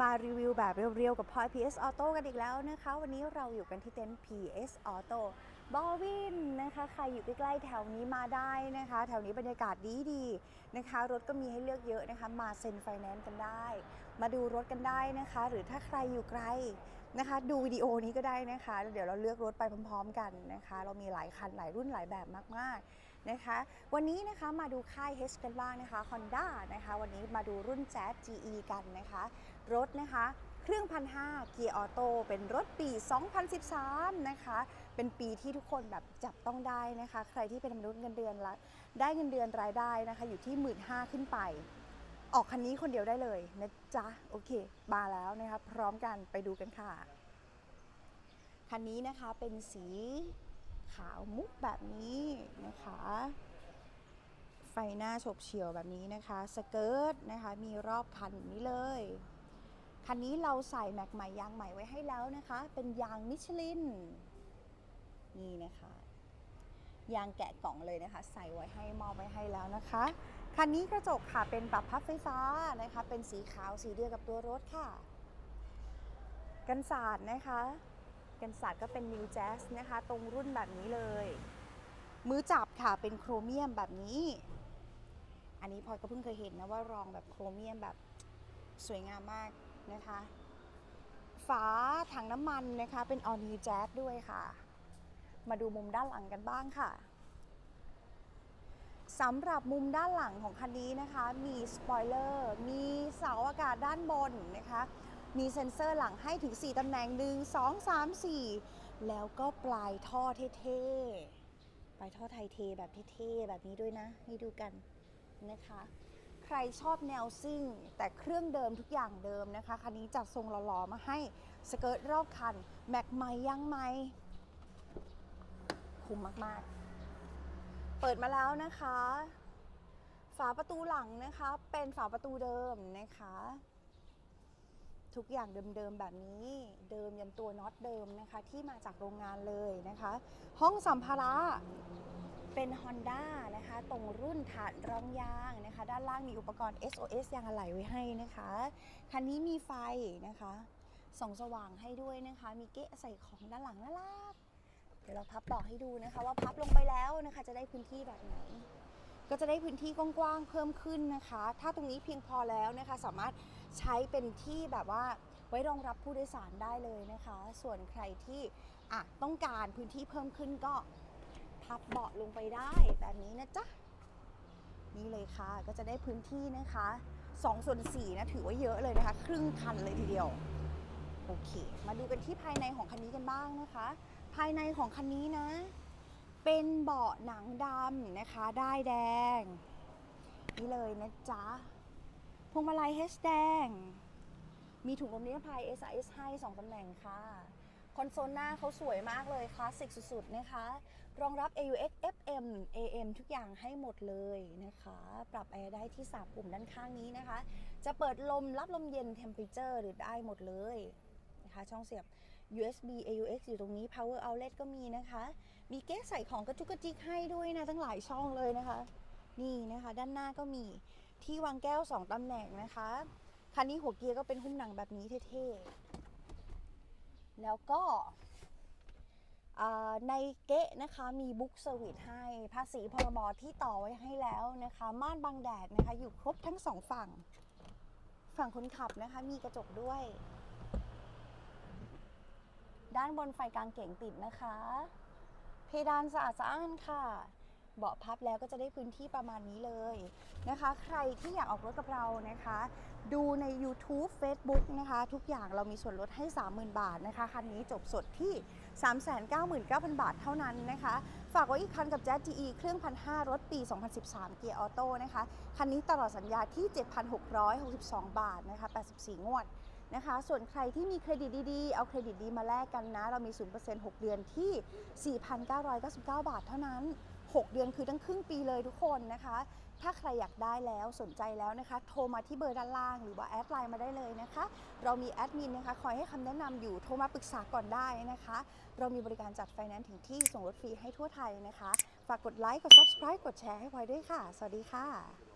มารีวิวแบบเรียวๆ กับพลอย PS Auto กันอีกแล้วนะคะ วันนี้เราอยู่กันที่เต็นท์ PS Auto บอวินนะคะ ใครอยู่ใกล้ๆ แถวนี้มาได้นะคะ แถวนี้บรรยากาศดีๆนะคะ รถก็มีให้เลือกเยอะนะคะ มาเซ็นไฟแนนซ์กันได้ มาดูรถกันได้นะคะ หรือถ้าใครอยู่ไกลนะคะ ดูวิดีโอนี้ก็ได้นะคะ เดี๋ยวเราเลือกรถไปพร้อมๆ กันนะคะ เรามีหลายคันหลายรุ่นหลายแบบมากๆ นะคะ วันนี้นะคะมาดูค่าย H กันบ้างนะคะ Honda นะคะ วันนี้มาดูรุ่น Jazz GE กันนะคะ รถนะคะเครื่องพันห้าเกียร์ออโต้เป็นรถปี 2013 นะคะ เป็นปีที่ทุกคนแบบจับต้องได้นะคะ ใครที่เป็นมนุษย์เงินเดือนได้เงินเดือนรายได้นะคะ อยู่ที่ 1 5ื่นขึ้นไป ออกคันนี้คนเดียวได้เลยนะจ๊ะ โอเค มาแล้วนะคะ พร้อมกันไปดูกันค่ะ คันนี้นะคะเป็นสี ขาวมุกแบบนี้นะคะ ไฟหน้าฉบเฉี่ยวแบบนี้นะคะ สเกิร์ตนะคะ มีรอบคันแบบนี้เลย คันนี้เราใส่แม็กใหม่ยางใหม่ไว้ให้แล้วนะคะ เป็นยางมิชลิน นี่นะคะยางแกะกล่องเลยนะคะ ใส่ไว้ให้มอบไว้ให้แล้วนะคะ คันนี้กระจกค่ะเป็นปรับพับไฟฟ้านะคะ เป็นสีขาวสีเดียวกับตัวรถค่ะ กันศาสตร์นะคะ กันศาสตร์ก็เป็น New Jazz นะคะ ตรงรุ่นแบบนี้เลย มือจับค่ะเป็นโครเมียมแบบนี้ อันนี้พลอยก็เพิ่งเคยเห็นนะว่ารองแบบโครเมียมแบบสวยงามมากนะคะ ฝาถังน้ำมันนะคะ เป็น All New Jazz ด้วยค่ะ มาดูมุมด้านหลังกันบ้างค่ะสำหรับมุมด้านหลังของคันนี้นะคะ มีสปอยเลอร์ มีเสาอากาศด้านบนนะคะ มีเซ็นเซอร์หลังให้ถึง 4 ตำแหน่ง 1 2 3 4 แล้วก็ปลายท่อเท่ๆ ปลายท่อไทยเทแบบเท่ๆ แบบนี้ด้วยนะให้ดูกันนะคะ ใครชอบแนวซิ่ง แต่เครื่องเดิมทุกอย่างเดิมนะคะ คันนี้จัดทรงหล่อๆ มาให้สเกิร์ตรอบคัน แม็กไม้ยังไม้คุ้มมากๆ เปิดมาแล้วนะคะ ฝาประตูหลังนะคะ เป็นฝาประตูเดิมนะคะ ทุกอย่างเดิมๆแบบนี้เดิมยันตัวน็อตเดิมนะคะ ที่มาจากโรงงานเลยนะคะ ห้องสัมภาระเป็น Honda นะคะ ตรงรุ่นฐานรองยางนะคะ ด้านล่างมีอุปกรณ์ SOS ยางอะไหล่ไว้ให้นะคะ คันนี้มีไฟนะคะส่องสว่างให้ด้วยนะคะ มีเกะใส่ของด้านหลังน่ารักเดี๋ยวเราพับเบอให้ดูนะคะ ว่าพับลงไปแล้วนะคะ จะได้พื้นที่แบบไหน ก็จะได้พื้นที่กว้างๆเพิ่มขึ้นนะคะ ถ้าตรงนี้เพียงพอแล้วนะคะ สามารถใช้เป็นที่แบบว่าไว้รองรับผู้โดยสารได้เลยนะคะ ส่วนใครที่อะต้องการพื้นที่เพิ่มขึ้นก็พับเบาะลงไปได้แบบนี้นะจ๊ะนี่เลยค่ะก็จะได้พื้นที่นะคะ2ส่วน4นะถือว่าเยอะเลยนะคะ ครึ่งคันเลยทีเดียวโอเค มาดูกันที่ภายในของคันนี้กันบ้างนะคะ ภายในของคันนี้นะ เป็นเบาะหนังดำนะคะได้แดง นี่เลยนะจ๊ะพวงมาลัย H แดง มีถุงลมนิรภัย SRS ให้2ตำแหน่งค่ะ คอนโซลหน้าเขาสวยมากเลยคลาสสิกสุดๆนะคะ รองรับ AUX FM AM ทุกอย่างให้หมดเลยนะคะ ปรับแอร์ได้ที่3ปุ่มด้านข้างนี้นะคะ จะเปิดลมรับลมเย็น temperature หรือได้หมดเลยนะคะช่องเสียบ USB AUX อยู่ตรงนี้ power outlet ก็มีนะคะ มีเก๊ใส่ของกระจุกกระจิกให้ด้วยนะ ทั้งหลายช่องเลยนะคะ นี่นะคะ ด้านหน้าก็มีที่วางแก้ว 2 ตำแหน่งนะคะ คันนี้หัวเกียร์ก็เป็นหุ้มหนังแบบนี้เท่ๆ แล้วก็ในเก๊ะนะคะมีบุ๊กเซอร์วิสให้ภาษีพรบที่ต่อไว้ให้แล้วนะคะ ม่านบังแดดนะคะ อยู่ครบทั้งสองฝั่ง ฝั่งคนขับนะคะ มีกระจกด้วย ด้านบนไฟกลางเก่งติดนะคะ เพดานสะอาดสะอ้านค่ะ เบาะพับแล้วก็จะได้พื้นที่ประมาณนี้เลยนะคะ ใครที่อยากออกรถกับเรานะคะ ดูใน YouTube Facebook นะคะ ทุกอย่างเรามีส่วนลดให้ 30,000 บาทนะคะคันนี้จบสดที่ 399,000 บาทเท่านั้นนะคะ ฝากไว้อีกคันกับ Jazz GE เครื่อง1,500รถปี 2013 เกียร์ออโต้นะคะ คันนี้ตลอดสัญญาที่ 7,662 บาทนะคะ 84 งวด นะคะ ส่วนใครที่มีเครดิตดีๆ เอาเครดิตดีมาแลกกันนะ เรามี 0% 6 เดือนที่ 4,999 บาทเท่านั้น 6 เดือนคือตั้งครึ่งปีเลยทุกคนนะคะ ถ้าใครอยากได้แล้วสนใจแล้วนะคะ โทรมาที่เบอร์ด้านล่างหรือว่าแอดไลน์มาได้เลยนะคะ เรามีแอดมินนะคะคอยให้คำแนะนำอยู่ โทรมาปรึกษาก่อนได้นะคะ เรามีบริการจัดไฟแนนซ์ถึงที่ส่งรถฟรีให้ทั่วไทยนะคะ ฝากกดไลค์ กด subscribe กดแชร์ให้พลอยด้วยค่ะ สวัสดีค่ะ